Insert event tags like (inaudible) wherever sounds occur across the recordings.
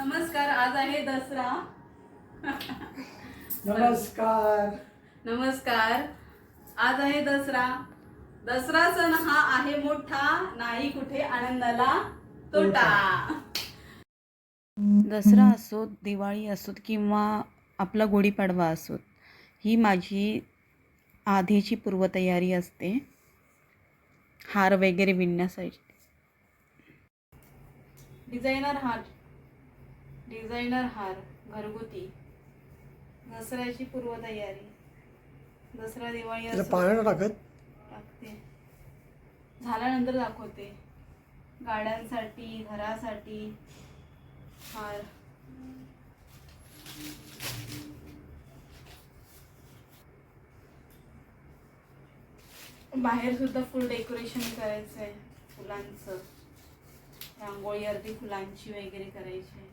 नमस्कार आज आहे दसरा. नमस्कार. नमस्कार आज आहे दसरा. दसरा सण हा आहे मोठा नाही कुठे आनंदाला तोटा. दसरा असोत दिवाळी असोत किंवा आपला गुढीपाडवा असोत ही माझी आधीची पूर्वतयारी असते. हार वगैरे विणण्यासाठी. डिझायनर हार. डिझायनर हार घरगुती. दसऱ्याची पूर्वतयारी. दसरा दिवाळी त्याला असो. पाण्याला टाकत? टाकते. झाल्यानंतर दाखवते. गाड्यांसाठी घरासाठी हार. बाहेर सुद्धा फुल डेकोरेशन करायचं आहे फुलांचं. रांगोळी अर्धी फुलांची वगैरे करायची. आहे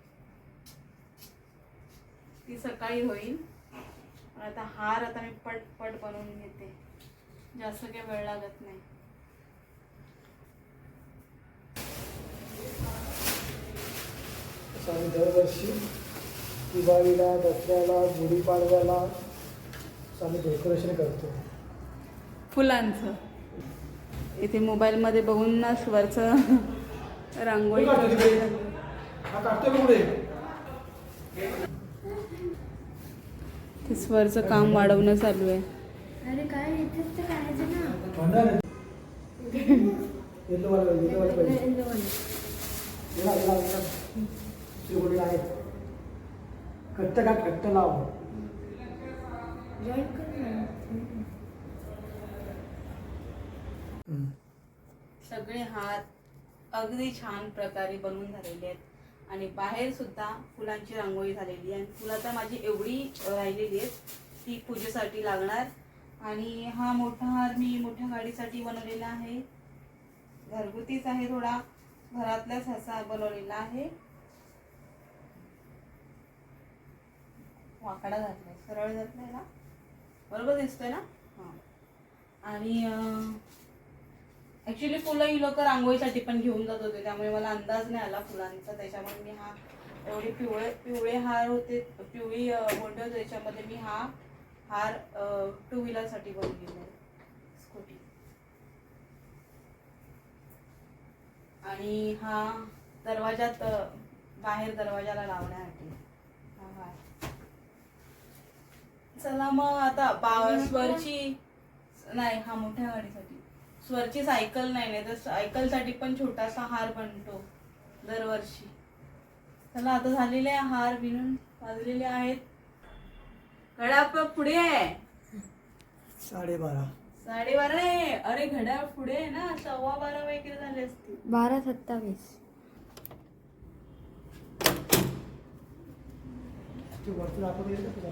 ती सकाळी होईल. आता हार आता मी पट पट बनवून घेते. जास्त काही वेळ लागत नाही. आम्ही दरवर्षी दिवाळीला दसऱ्याला गुढीपाडव्याला आम्ही डेकोरेशन करतो. फुलांचं. इथे मोबाईलमध्ये बघून ना स्वरचं रांगोळी कुठे काढतो काढते. तिकडे? हा काढतो का पुढे ते स्वरचं काम वाढवणं चालू आहे. घट्ट का घट्ट लाव. सगळे हात अगदी छान प्रकारे बनवून झालेले आहेत. आणि बाहेर सुद्धा फुलांची रांगोळी झालेली आहे. आणि फुलं तर माझी एवढी राहिलेली आहेत ती पूजेसाठी लागणार. आणि हा मोठा हार मी मोठ्या गाडीसाठी बनवलेला आहे. घरगुतीच आहे थोडा. घरातल्याच ह्याचा बनवलेला आहे. वाकडा घातलाय सरळ घातलाय ना? बरोबर दिसतोय ना? हां. आणि ऍक्च्युली फुलं ही लोक रांगोळीसाठी पण घेऊन जात होते त्यामुळे मला अंदाज नाही आला फुलांचा. त्याच्यामुळे मी हा एवढे पिवळे पिवळे हार होते पिवळी अं, होते त्याच्यामध्ये मी हा हार टू व्हीलरसाठी बनवलेला आहे स्कूटी आणि हा दरवाजात बाहेर दरवाजाला लावण्यासाठी हा हार. चला मग आता बा नाही हा मोठ्या गाडीसाठी. स्वरची सायकल नाही नाही तर सायकलसाठी पण छोटासा हार बनतो दरवर्षी. चला आता झालेले आहे हार विणून वाजलेले आहेत. घड्याळ प- पुढे आहे. साडेबारा. साडेबारा नाही अरे घड्याळ पुढे आहे ना. सव्वा बारा वगैरे झाले असतील. बारा सत्तावीस. ते वरती का? तुला?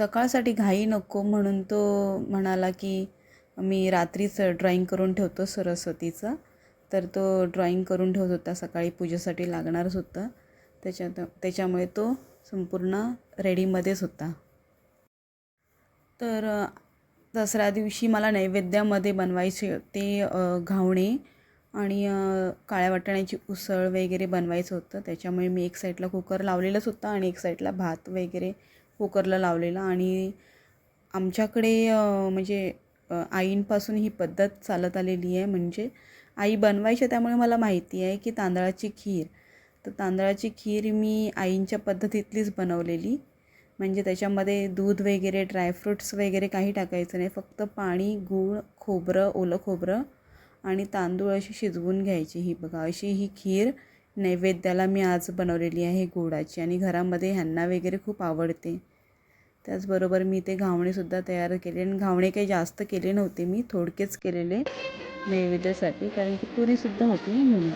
सकाळसाठी घाई नको म्हणून तो म्हणाला की मी रात्रीच ड्रॉईंग करून ठेवतो सरस्वतीचं. तर तो ड्रॉईंग करून ठेवत होता सकाळी पूजेसाठी लागणारच होतं. त्याच्यात त्याच्यामुळे तो संपूर्ण रेडीमध्येच होता. तर दसऱ्या दिवशी मला नैवेद्यामध्ये बनवायचे ते घावणे आणि काळ्या वाटाण्याची उसळ वगैरे बनवायचं होतं. त्याच्यामुळे मी एक साईडला कुकर लावलेलंच होतं आणि एक साईडला भात वगैरे कुकरला लावलेला आणि आमच्याकडे म्हणजे आईंपासून ही पद्धत चालत आलेली आहे. म्हणजे आई बनवायच्या त्यामुळे मला माहिती आहे की तांदळाची खीर. तर तांदळाची खीर मी आईंच्या पद्धतीतलीच बनवलेली. म्हणजे त्याच्यामध्ये दूध वगैरे ड्रायफ्रुट्स वगैरे काही टाकायचं नाही. फक्त पाणी गूळ खोबरं ओलं खोबरं आणि तांदूळ अशी शिजवून घ्यायची ही. बघा अशी ही खीर नैवेद्याला मी आज बनवलेली आहे गुळाची आणि घरामध्ये ह्यांना वगैरे खूप आवडते. त्याचबरोबर मी ते घावणेसुद्धा तयार केले आणि घावणे काही जास्त केले नव्हते मी थोडकेच केलेले नैवेद्यासाठी कारण की पुरीसुद्धा होती म्हणून.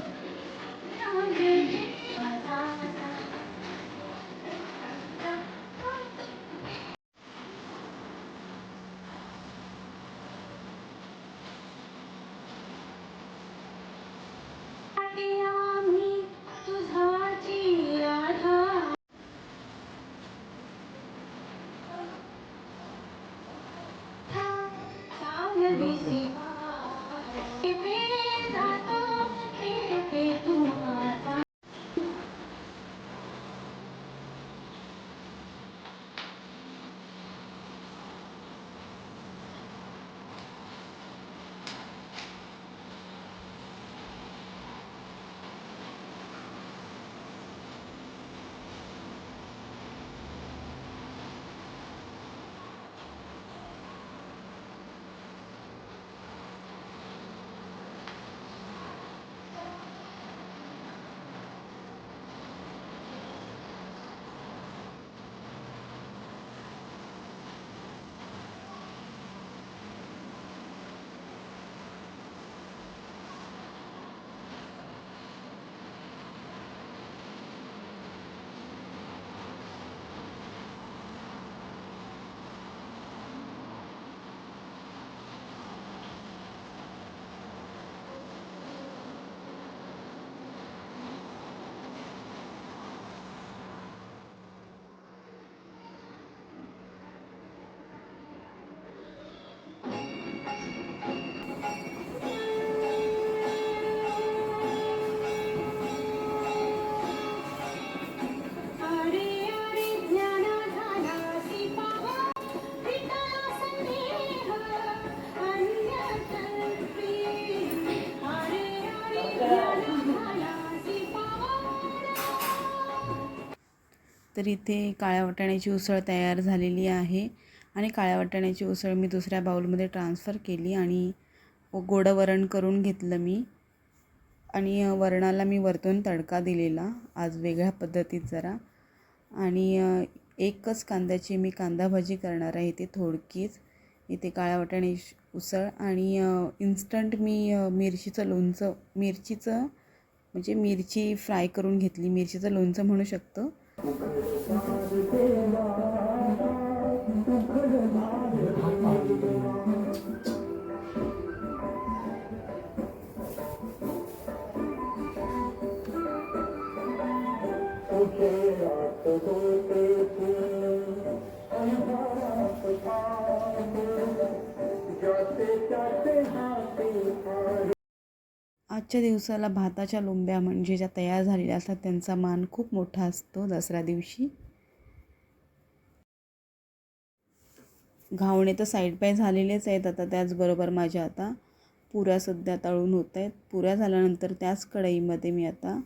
तर इथे काळ्या वाटाण्याची उसळ तयार झालेली आहे आणि काळ्या वाटाण्याची उसळ मी दुसऱ्या बाऊलमध्ये ट्रान्सफर केली आणि गोडं वरण करून घेतलं मी. आणि वरणाला मी वरतून तडका दिलेला आज वेगळ्या पद्धतीत जरा. आणि एकच कांद्याची मी कांदा भाजी करणार आहे इथे थोडकीच. इथे काळ्या वाटाण्याची उसळ आणि इन्स्टंट मी मिरचीचं लोणचं मिरचीचं म्हणजे मिरची फ्राय करून घेतली. मिरचीचं लोणचं म्हणू शकतो. Thank you. आजच्या दिवसाला भाताच्या लोंब्या म्हणजे ज्या तयार झालेल्या असतात त्यांचा मान खूप मोठा असतो दसऱ्या दिवशी. घावणे तर साईड बाय झालेलेच आहेत आता त्याचबरोबर माझ्या आता पुऱ्या सध्या तळून होत आहेत पुऱ्या झाल्यानंतर त्याच कढईमध्ये मी आता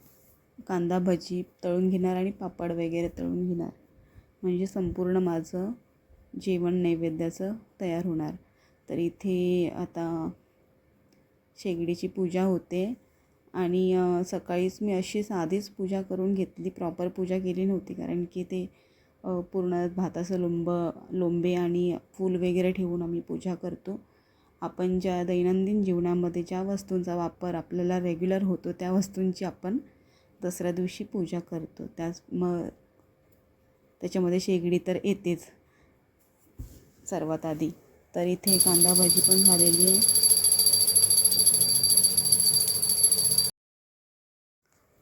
कांदा भजी तळून घेणार आणि पापड वगैरे तळून घेणार. म्हणजे संपूर्ण माझं जेवण नैवेद्याचं तयार होणार. तर इथे आता शेगडीची पूजा होते. आणि सकाळीच मी अशी साधीच पूजा करून घेतली. प्रॉपर पूजा केली नव्हती. कारण की ते पूर्ण भाताचं लोंब लोंबे आणि फूल वगैरे ठेवून आम्ही पूजा करतो. आपण ज्या दैनंदिन जीवनामध्ये ज्या वस्तूंचा वापर आपल्याला रेग्युलर होतो त्या वस्तूंची आपण दसऱ्या दिवशी पूजा करतो. त्याच मग त्याच्यामध्ये शेगडी तर येतेच सर्वात आधी. तर इथे कांदा भाजी पण झालेली आहे.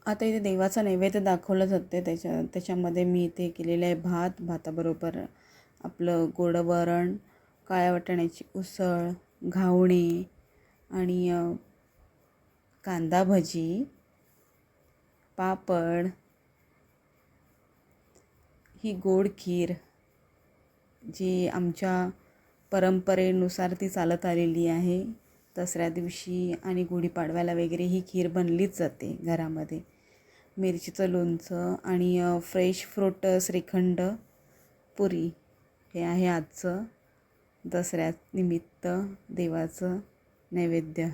आता इथे देवाचा नैवेद्य दाखवलं जाते त्याच्या त्याच्यामध्ये मी इथे केलेलं आहे भात भाताबरोबर आपलं गोडं वरण काळ्या वाटाण्याची उसळ घावणे आणि कांदा भजी पापड ही गोड खीर जी आमच्या परंपरेनुसार ती चालत आलेली आहे. दसऱ्या दिवशी आणि गुढीपाडव्याला वगैरे ही खीर बनलीच जाते घरामध्ये. मिरचीचं लोणचं आणि फ्रेश फ्रूट श्रीखंड पुरी हे आहे आजचं दसऱ्यानिमित्त देवाचं नैवेद्य.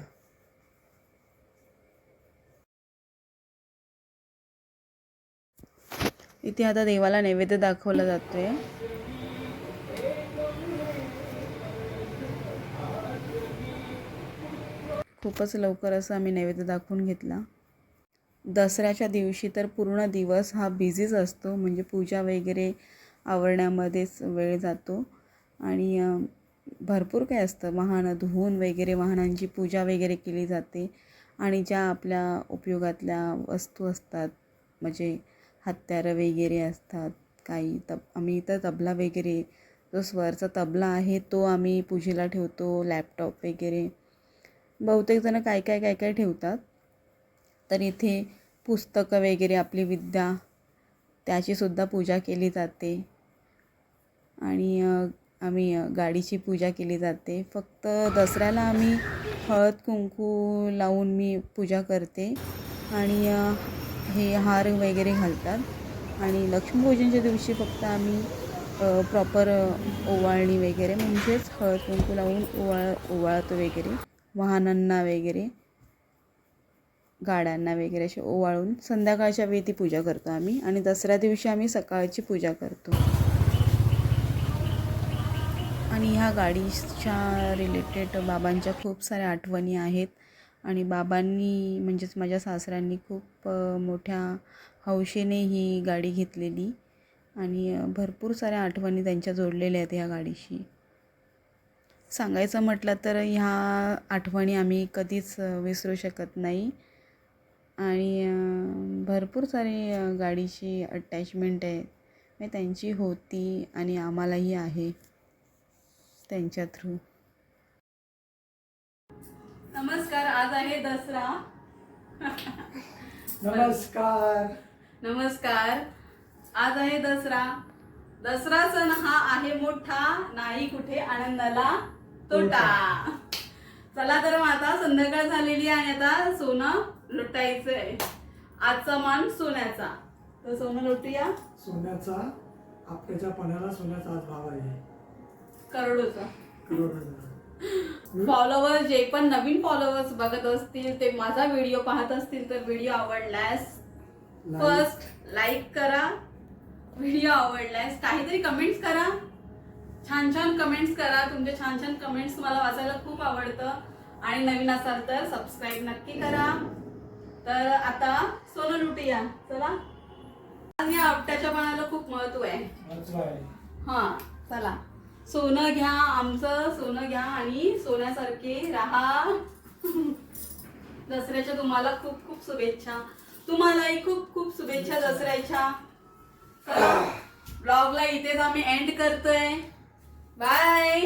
इथे आता देवाला नैवेद्य दाखवला जातोय. खूपच लवकर असं आम्ही नैवेद्य दाखवून घेतला. दसऱ्याच्या दिवशी तर पूर्ण दिवस हा बिझीच असतो. म्हणजे पूजा वगैरे आवरण्यामध्येच वेळ जातो. आणि भरपूर काय असतं. वाहनं धुवून वगैरे वाहनांची पूजा वगैरे केली जाते. आणि ज्या आपल्या उपयोगातल्या वस्तू असतात म्हणजे हत्यारं वगैरे असतात काही तब आम्ही इथं तबला वगैरे जो स्वरचा तबला आहे तो आम्ही पूजेला ठेवतो लॅपटॉप वगैरे. बहुतेक जणं काय काय काय काय ठेवतात. तर इथे पुस्तकं वगैरे आपली विद्या त्याचीसुद्धा पूजा केली जाते. आणि आम्ही गाडीची पूजा केली जाते. फक्त दसऱ्याला आम्ही हळद कुंकू लावून मी पूजा करते. आणि हे हार वगैरे घालतात. आणि लक्ष्मीपूजनच्या दिवशी फक्त आम्ही प्रॉपर ओवाळणी वगैरे म्हणजेच हळद कुंकू लावून ओवाळ ओवाळतो वगैरे. वाहनांना वगैरे. गाड्यांना वगैरे असे ओवाळून संध्याकाळच्या वेळी ती पूजा करतो आम्ही आणि दसऱ्या दिवशी आम्ही सकाळची पूजा करतो. आणि ह्या गाडीच्या रिलेटेड बाबांच्या खूप साऱ्या आठवणी आहेत. आणि बाबांनी म्हणजेच माझ्या सासऱ्यांनी खूप मोठ्या हौशेने ही गाडी घेतलेली. आणि भरपूर साऱ्या आठवणी त्यांच्या जोडलेल्या आहेत ह्या गाडीशी. सांगायचं म्हटलं तर ह्या आठवणी आम्ही कधीच विसरू शकत नाही. आणि भरपूर सारी गाडीची अटॅचमेंट आहे म्हणजे त्यांची होती आणि आम्हालाही आहे त्यांच्या थ्रू नमस्कार आज आहे दसरा. (laughs) नमस्कार. नमस्कार. आज आहे दसरा. दसरा सण हा आहे मोठा नाही कुठे आनंदाला तोटा. चला तर मग आता संध्याकाळ झालेली आहे आणि आता सोनं लुटायचंय. आजचा मान सोन्याचा. तर सोनं लुटूया. सोन्याचा आपल्याच्या पाण्याला सोन्याचा आज भाव आहे. करोडोचा. करोडाचा. फॉलोवर जे पण नवीन फॉलोअर्स बघत असतील ते माझा व्हिडिओ पाहत असतील तर व्हिडिओ आवडल्यास. फर्स्ट लाईक करा. व्हिडिओ आवडल्यास काहीतरी कमेंट्स करा. छान छान कमेंट्स करा. तुमचे छान छान कमेंट्स मला वाचायला खूप आवडतं. आणि नवीन असाल तर सबस्क्राईब नक्की करा. तर आता सोनं लुटूया चला. या आपट्याच्या पानाला खूप महत्त्व आहे. हा चला. सोनं घ्या आमचं सोनं घ्या आणि सोन्यासारखे राहा. (laughs) दसऱ्याच्या तुम्हाला खूप खूप शुभेच्छा. तुम्हालाही खूप खूप शुभेच्छा दसऱ्याच्या. चला. (sighs) ब्लॉगला इथेच आम्ही एंड करतोय. बाय